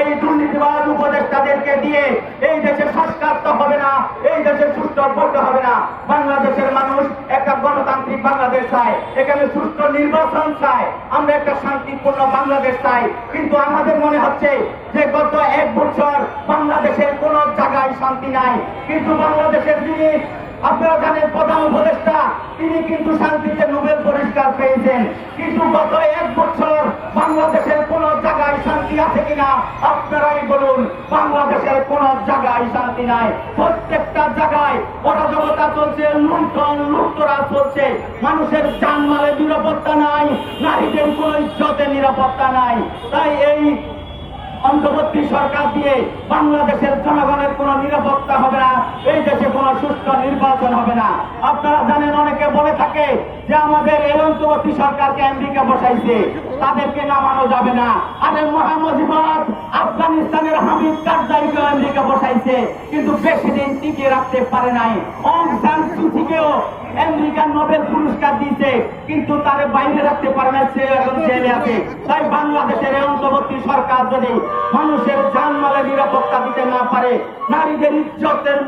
এই দুর্নীতিবাদ উপদেষ্টাদেরকে দিয়ে এই দেশের সংস্কার তো হবে না, এই দেশের সুষ্ঠু ভোট হবে না। বাংলাদেশের মানুষ একটা গণতান্ত্রিক বাংলাদেশ চায়, এখানে সুষ্ঠু নির্বাচন চায়, আমরা একটা শান্তিপূর্ণ বাংলাদেশ চাই। কিন্তু আমাদের মনে হচ্ছে যে গত এক বছর বাংলাদেশের কোন জায়গায় শান্তি নাই। কিন্তু বাংলাদেশের যিনি, আপনারা জানেন প্রধান উপদেষ্টা, তিনি কিন্তু শান্তিতে নোবেল পুরস্কার পেয়েছেন। কিন্তু গত আছে কিনা আপনারাই বলুন, বাংলাদেশের কোন জায়গায় শান্তি নাই। প্রত্যেকটা জায়গায় অরাজকতা চলছে, লুণ্ঠন লুপ্তরা চলছে। মানুষের জানমালের নিরাপত্তা নাই, নারীদের কোন ইজ্জতের নিরাপত্তা নাই। তাই এই অন্তর্বর্তী সরকার দিয়ে বাংলাদেশের জনগণের কোনো নিরাপত্তা হবে না, এই দেশে কোনো সুষ্ঠু নির্বাচন হবে না। আপনারা জানেন, অনেকে বলে থাকে যে আমাদের এই অন্তর্বর্তী সরকারকে আমেরিকা বসাইছে? তাদেরকে নামানো যাবে না। আরে মহামজিবাদ আফগানিস্তানের হামিদ কারজাইকে আমেরিকা বসাইছে? কিন্তু বেশি দিন টিকিয়ে রাখতে পারে নাই। অং সান সুচিকেও আমেরিকান নোবেল পুরস্কার দিয়েছে, কিন্তু তারে বাইরে রাখতে পারে না সে এখন জেলে আছে। তাই বাংলাদেশের এই অন্তর্বর্তী সরকার যদি মানুষের জানমালের নিরাপত্তা দিতে না পারে, নারীদের ইজ্জতের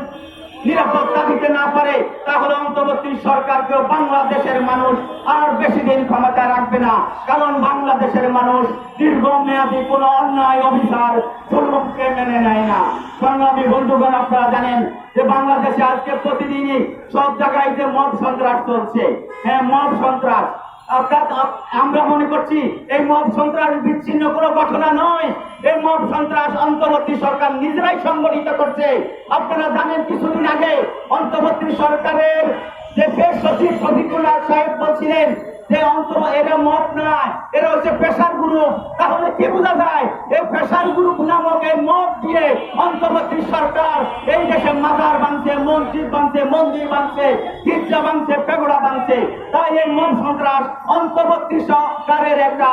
নিরাপত্তা দিতে না পারে, তাহলে অন্তর্বর্তী সরকারকেও বাংলাদেশের মানুষ আর বেশি দিন ক্ষমতা রাখবে না। কারণ বাংলাদেশের মানুষ দীর্ঘমেয়াদী কোনো অন্যায় অভিচার জুলুমকে মেনে নেয় না। সংগ্রামী বন্ধুগণ, আপনারা জানেন যে বাংলাদেশে আজকে প্রতিদিনই সব জায়গায় যে মব সন্ত্রাস চলছে। হ্যাঁ মব সন্ত্রাস আমরা মনে করছি এই মব সন্ত্রাস বিচ্ছিন্ন কোনো ঘটনা নয়। এই মব সন্ত্রাস অন্তর্বর্তী সরকার নিজেরাই সংগঠিত করছে। আপনারা জানেন কিছুদিন আগে অন্তর্বর্তী সরকারের ফের সচিব শফিকুল্লাহ সাহেব বলছিলেন যে অন্তর এরা মত নয় এরা হচ্ছে পেশার গ্রুপ তাহলে কি বোঝা যায়? এই পেশার গ্রুপ নামক এই মত দিয়ে অন্তর্বর্তী সরকার এই দেশে মাজার বানছে মসজিদ বানছে মন্দির বানছে গির্জা বানছে পেগোড়া বানছে তাই এই মন সন্ত্রাস অন্তর্বর্তী সরকারের একটা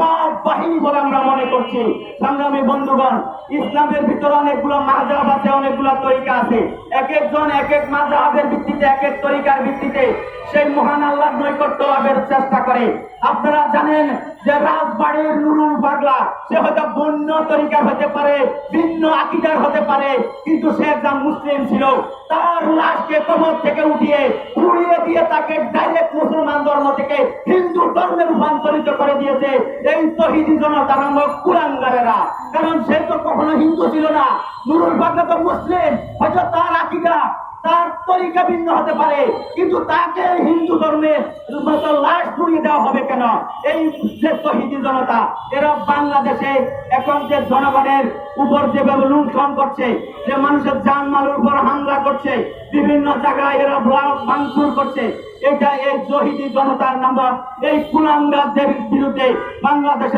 মত বাহিনী বলে আমরা মনে করছি। সংগ্রামী বন্ধুগণ, ইসলামের ভিতরে অনেকগুলো মাজাব আছে, অনেকগুলো তরিকা আছে। এক একজন এক এক মাজাবের ভিত্তিতে এক এক তরিকার ভিত্তিতে সেই মহান আল্লাহর নৈকট্য লাভের চেষ্টা করে। আপনারা জানেন যে রাজবাড়ির নুরুল পাগলা সে হয়তো বন্য তরিকার হতে পারে, ভিন্ন আকিদার হতে পারে, কিন্তু সে একজন মুসলিম ছিল। তার লাশকে কবর থেকে উঠিয়ে পুড়িয়ে দিয়ে তাকে ডাইরেক্ট মুসলমান ধর্ম থেকে হিন্দু ধর্মে রূপান্তরিত করে দিয়েছে। এই তহিদি জনতা নামক কুলাঙ্গারেরা। কারণ সে তো কখনো হিন্দু ছিল না। নুরুল পাগলা তো মুসলিম। হয়তো তার তরিকা ভিন্ন হতে পারে। কিন্তু তাকে হিন্দু ধর্মে লাশ পুড়িয়ে দেওয়া হবে কেন? এই যে তহিদি জনতা এরা বাংলাদেশে এখন যে জনগণের উপর যেভাবে লুণ্ঠন করছে, যে মানুষের জানমালের উপর হামলা করছে, বিভিন্ন জায়গায় এরা ব্লক ভাঙচুর করছে, এটা এই জহিদি জনতার নামক এই কুলাঙ্গারদের বিরুদ্ধে বাংলাদেশের